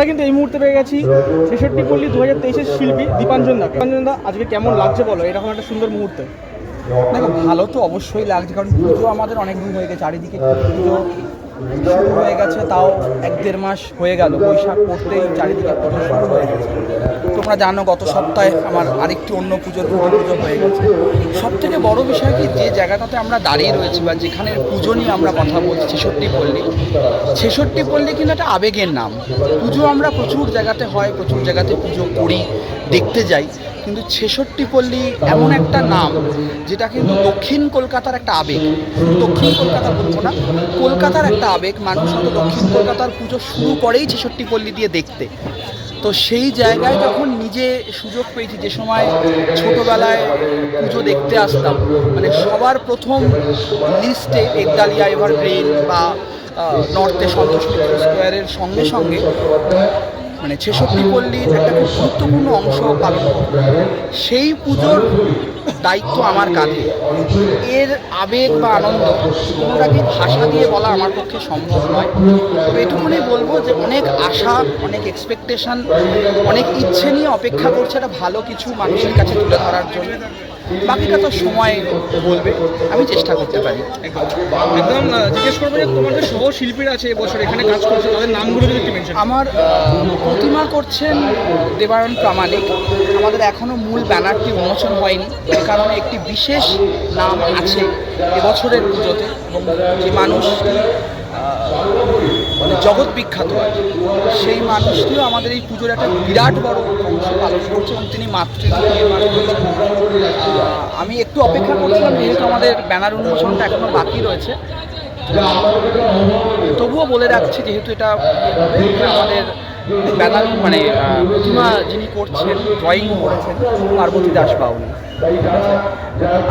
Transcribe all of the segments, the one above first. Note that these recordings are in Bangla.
আমরা কিন্তু এই মুহূর্তে পেয়ে গেছি ছেষট্টি পল্লী দু হাজার তেইশের শিল্পী দীপাঞ্জন দা। দীপাঞ্জন দা, আজকে কেমন লাগছে বলো? এরকম একটা সুন্দর মুহূর্তে। দেখো, ভালো তো অবশ্যই লাগছে, কারণ পুজো আমাদের অনেক দিন হয়ে গেছে, চারিদিকে পুজো শুরু হয়ে গেছে, তাও এক দেড় মাস হয়ে গেল। বৈশাখ পড়তেই চারিদিকে পুজো শুরু হয়ে গেছে। তোমরা জানো, গত সপ্তাহে আমার আরেকটি অন্য পুজোর পুজো পুজো হয়ে গেছে। সব থেকে বড় বিষয় কি, যে জায়গাটাতে আমরা দাঁড়িয়ে রয়েছি বা যেখানের পুজো নিয়ে আমরা কথা বলছি, ছেষট্টি পল্লী ছেষট্টি পল্লী কিন্তু একটা আবেগের নাম। পুজো আমরা প্রচুর জায়গাতে হয়, প্রচুর জায়গাতে পুজো করি, দেখতে যাই। কিন্তু ছেষট্টি পল্লী এমন একটা নাম, যেটা কিন্তু দক্ষিণ কলকাতার একটা আবেগ। দক্ষিণ কলকাতা বলব না, কলকাতার একটা আবেগ, মানুষ হয়তো দক্ষিণ কলকাতার পুজো শুরু করেই ছেষট্টি পল্লী দিয়ে দেখতে। তো সেই জায়গায় যখন নিজে সুযোগ পেয়েছি, যে সময় ছোটোবেলায় পুজো দেখতে আসতাম মানে সবার প্রথম লিস্টে একদালিয়া এভারগ্রিন বা নর্থে সন্তোষ স্কোয়ারের সঙ্গে সঙ্গে মানে ছেষট্টি পল্লীর একটা খুব গুরুত্বপূর্ণ অংশ পালন সেই পুজোর দায়িত্ব আমার কাঁধে। এর আবেগ বা আনন্দ কোনোটাকে ভাষা দিয়ে বলা আমার পক্ষে সম্ভব নয়। তবে এটুকুনি বলব যে অনেক আশা অনেক এক্সপেকটেশন অনেক ইচ্ছে নিয়ে অপেক্ষা করছে একটা ভালো কিছু মানুষের কাছে তুলে ধরার জন্য। বাকিটা তো সময় বলবে আমি চেষ্টা করতে পারি। একদম জিজ্ঞেস করব যে তোমার যে সহ শিল্পীরা আছে এবছর এখানে কাজ করছে তাদের নামগুলো যদি একটু আমার প্রতিমা করছেন দেবায়ন প্রামাণিক। আমাদের এখনও মূল ব্যানারটি উন্মোচন হয়নি। যে কারণে একটি বিশেষ নাম আছে এবছরের পুজোতে এবং যে মানুষটি মানে জগৎ বিখ্যাত সেই মানুষটিও আমাদের এই পুজোর একটা বিরাট বড় অংশ পালন করছে এবং তিনি আহ, আমি একটু অপেক্ষা করছিলাম যেহেতু আমাদের ব্যানার উন্মোচনটা এখনও বাকি রয়েছে। তবুও বলে রাখছি যেহেতু এটা আমাদের ব্যানার মানে প্রতিমা যিনি করছেন ড্রয়িং করেছেন পার্বতী দাস বাউল।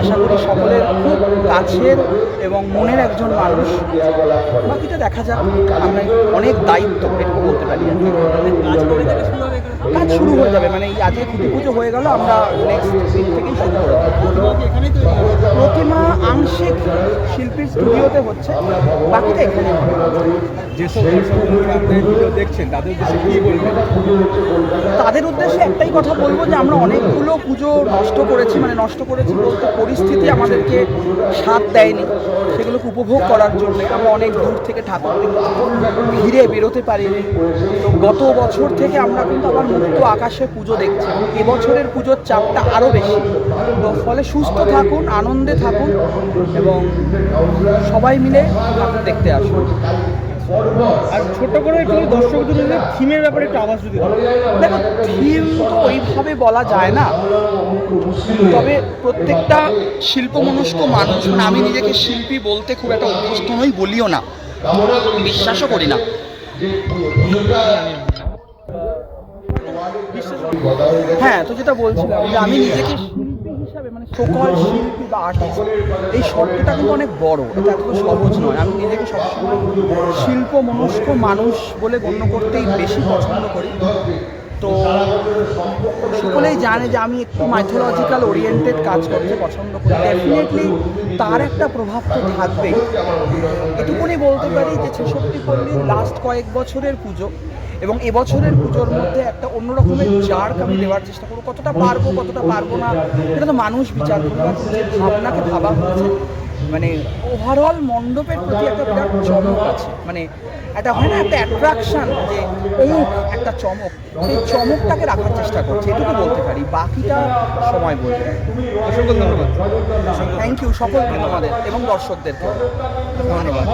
আশা করি সকলের খুব কাছের এবং মনের একজন মানুষ। বাকিটা দেখা যাক আমরা অনেক দায়িত্ব এটুকু বলতে পারি। কাজ শুরু হয়ে যাবে মানে এই আজকে খুঁটি পুজো হয়ে গেল আমরা নেক্সট দিন থেকেই শুরু করে দেবো প্রতিমা শিল্পীর স্টুডিওতে হচ্ছে বাকিটা এখানে যেসব ভিডিও দেখছেন তাদের উদ্দেশ্যে কী বলবেন? তাদের উদ্দেশ্যে একটাই কথা বলব যে আমরা অনেকগুলো পুজো নষ্ট করেছি মানে নষ্ট করেছি বলতে পরিস্থিতি আমাদেরকে সাথ দেয়নি। সেগুলোকে উপভোগ করার জন্য আমরা অনেক দূর থেকে ঠাকুর ভিড়ে বেরোতে পারিনি। গত বছর থেকে আমরা কিন্তু আবার মুক্ত আকাশে পুজো দেখছি। এবছরের পুজোর চাপটা আরও বেশি। তো ফলে সুস্থ থাকুন আনন্দে থাকুন এবং সবাই মিলে দেখতে আসুন। আর ছোট্ট করে একটু দর্শকদের জন্য থিমের ব্যাপারে একটু আওয়াজ যদি দেখো, থিম তো ওইভাবে বলা যায় না। তবে প্রত্যেকটা শিল্পমনস্ক মানুষ মানে আমি নিজেকে শিল্পী বলতে খুব একটা অভ্যস্ত নই, বলিও না। বিশ্বাসও করি না। হ্যাঁ তো যেটা বলছিলাম যে আমি নিজেকে হিসাবে মানে সকল শিল্পী বা আর্টিস্ট এই শব্দটা কিন্তু অনেক বড়। এটা এত সহজ নয়। আমি নিজেকে সবসময় শিল্প মনস্ক মানুষ বলে গণ্য করতেই বেশি পছন্দ করি। তো সকলেই জানে যে আমি একটু মাইথোলজিক্যাল ওরিয়েন্টেড কাজ করতে পছন্দ করি। ডেফিনেটলি তার একটা প্রভাব তো থাকবেই। এটুকুনি বলতে পারি যে ছেষট্টি পল্লীর লাস্ট কয়েক বছরের পুজো এবং এবছরের পুজোর মধ্যে একটা অন্য রকমের জার্ক আমি দেওয়ার চেষ্টা করব। কতটা পারব কতটা পারব না এটা তো মানুষ বিচার করবে যে ভাবনাকে ভাবা হয়েছে মানে ওভারঅল মণ্ডপের প্রতি একটা বিরাট চমক আছে। মানে একটা হয় না একটা অ্যাট্রাকশন যে অমুক একটা চমক। সেই চমকটাকে রাখার চেষ্টা করছে এটুকু বলতে পারি। বাকিটা সময় বলবে। অসংখ্য ধন্যবাদ। থ্যাংক ইউ সকলকে তোমাদের এবং দর্শকদেরকে ধন্যবাদ।